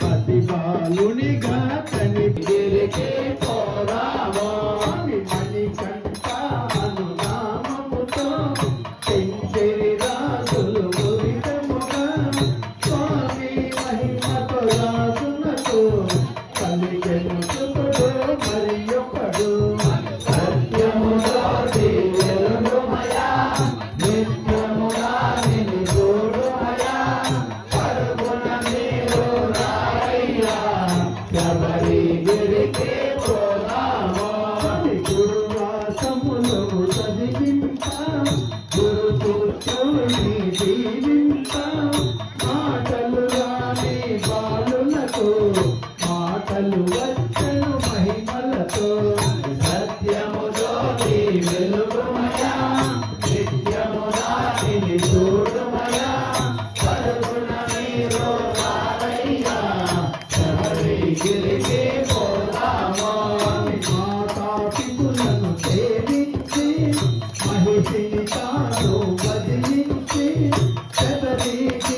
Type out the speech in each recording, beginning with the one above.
పతిపాలునిగా తని గిరికే పోరామా సూక్తములు చదివింప గురు సూక్తముని దీవింప. మాటలు రాని బాలులతో మాటలు వచ్చను మహిమలతో. సత్యములోని వెలుగుమయా నిత్యము రాని చూడుమయా. పరుగుణ మీరు రారయ్యా గిరిగే Hare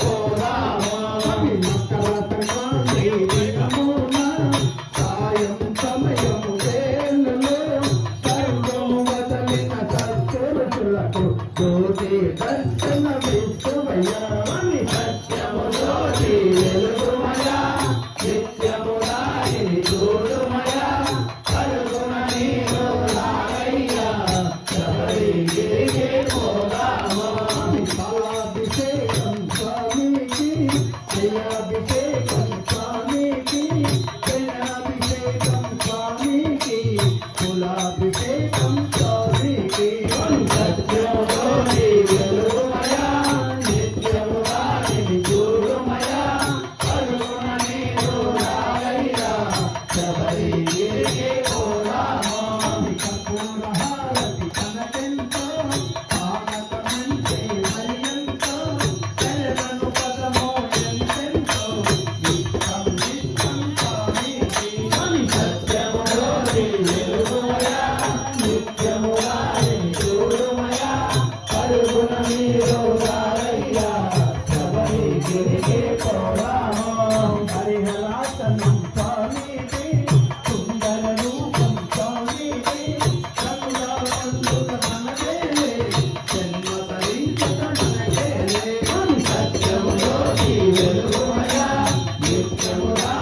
போனா ভাবতে Thank you.